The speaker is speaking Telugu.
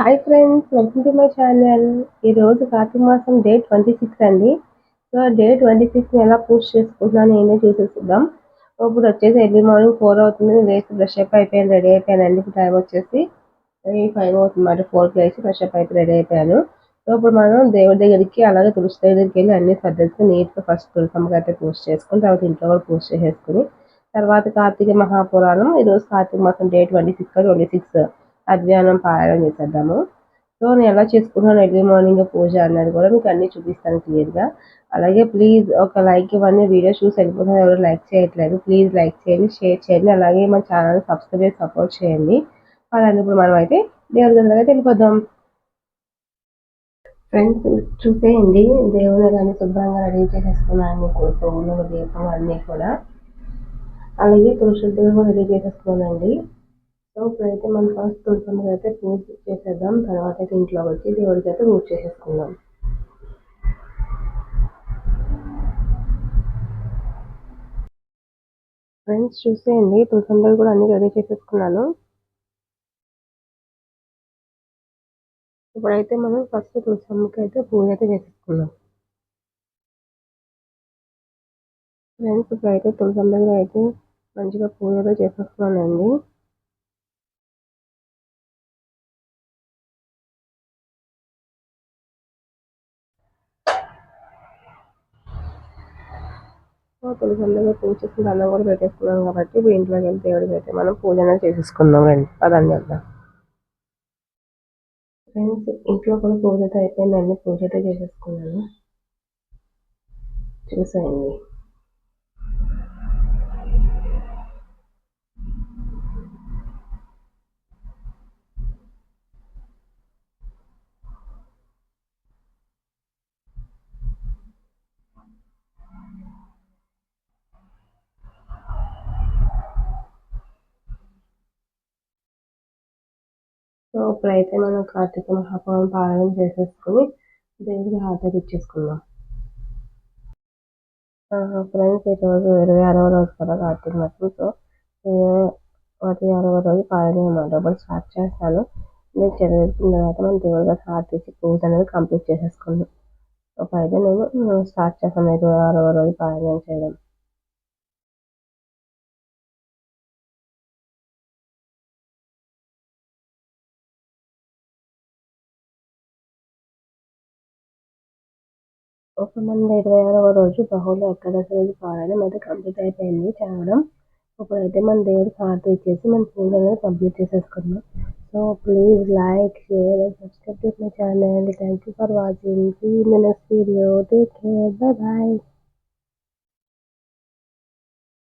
Hi friends welcome to my channel ఈరోజు కార్తీక మాసం డే ట్వంటీ సిక్స్ అండి. సో డే ట్వంటీ సిక్స్ ఎలా పూజ చేసుకుంటున్నాను నేనే చూసేసుకుందాం. ఇప్పుడు వచ్చేసి ఎర్లీ మార్నింగ్ ఫోర్ అవుతుంది. లేచి బ్రష్ అప్ అయిపోయాను రెడీ అయిపోయానండి ఇప్పుడు టైం వచ్చేసి ఫైవ్ అవుతుంది మాట. ఫోర్కి లేచి బ్రష్ అప్ అయిపోయి రెడీ అయిపోయాను. సో ఇప్పుడు మనం దేవుడి దగ్గరికి అలాగే తులసి దగ్గరికి వెళ్ళి అన్ని సర్దేసుకుని నీట్గా ఫస్ట్ తులసమ్మకి అయితే పూజ చేసుకుని తర్వాత ఇంట్లో కూడా పూజ చేసేసుకుని తర్వాత కార్తీక మహాపురాణం. ఈరోజు కార్తీక మాసం day twenty six twenty six. అధ్యయనం పారాయణం చేసేద్దాము. సో నేను ఎలా చేసుకుంటున్నాను ఎర్లీ మార్నింగ్ పూజ అన్నది కూడా మీకు అన్ని చూపిస్తాను క్లియర్గా. అలాగే ప్లీజ్ ఒక లైక్ ఇవ్వండి వీడియో చూసి వెళ్ళిపోతున్నారు ఎవరు లైక్ చేయట్లేదు ప్లీజ్ లైక్ చేయండి షేర్ చేయండి అలాగే మన ఛానల్ సబ్స్క్రైబ్ చేసి సపోర్ట్ చేయండి. అలాగే ఇప్పుడు మనం అయితే దేవుడి దగ్గర అయితే వెళ్ళిపోదాం. ఫ్రెండ్స్ చూసేయండి దేవుని కానీ శుభ్రంగా రెడీ చేసేసుకున్నాను పువ్వులు దీపం అన్నీ కూడా. అలాగే తులసి దగ్గర కూడా రెడీ చేసేసుకున్నానండి. సో ఇప్పుడైతే మనం ఫస్ట్ తులసమ్మ అయితే పూజ చేసేద్దాం. తర్వాత అయితే ఇంట్లో వచ్చి దేవుడికి అయితే పూజ చేసేసుకుందాం. ఫ్రెండ్స్ చూసేయండి. తులసమ్మ కూడా అన్ని రెడీ చేసేసుకున్నాను. ఇప్పుడైతే మనం ఫస్ట్ తులసమ్మకి అయితే పూజ అయితే చేసేసుకుందాం. ఫ్రెండ్స్ ఇప్పుడైతే తులసమ్మ దగ్గర అయితే మంచిగా పూజ అయితే చేసేస్తున్నానండి తులసందగా పూజ చేసి దండం కూడా పెట్టేసుకున్నాం కాబట్టి ఇప్పుడు ఇంట్లోకి వెళ్ళి దేవుడికి అయితే మనం పూజ అనేది చేసేసుకుందాం రండి. పదండి వెళ్దాం. ఫ్రెండ్స్ ఇంట్లో కూడా పూజ అయితే అయిపోయిందండి. పూజ అయితే చేసేసుకున్నాను. చూసాయండి. సో ఇప్పుడైతే మనం కార్తీక మహాపవం పాలన చేసేసుకుని దేవుడికి హాజరు ఇచ్చేసుకుందాం. ఫ్రెండ్స్ ఈరోజు ఇరవై ఆరవ రోజు కదా కార్తీక మాసం. సో ఇరవై ఆరవ రోజు పాలన అనమాట ఇప్పుడు స్టార్ట్ చేస్తాను. నేను చదివేసిన తర్వాత మనం దేవుడి గారు హారతి ఇచ్చి పూజ అనేది కంప్లీట్ చేసేసుకుందాం. ఒక అయితే నేను స్టార్ట్ చేస్తాను. ఇరవై ఆరవ రోజు పాలన చేయడం. ఒక ఇరవై ఆరవ రోజు బహుళ ఏకాదశి రోజు పారాయణం అయితే కంప్లీట్ అయిపోయింది చదవడం ఇప్పుడైతే మన దేవుడికి హారతి ఇచ్చేసి మన పూజ అనేది కంప్లీట్ చేసేసుకున్నాం so please like share and subscribe to my channel. Thank you for watching. See next video. Take care. Bye bye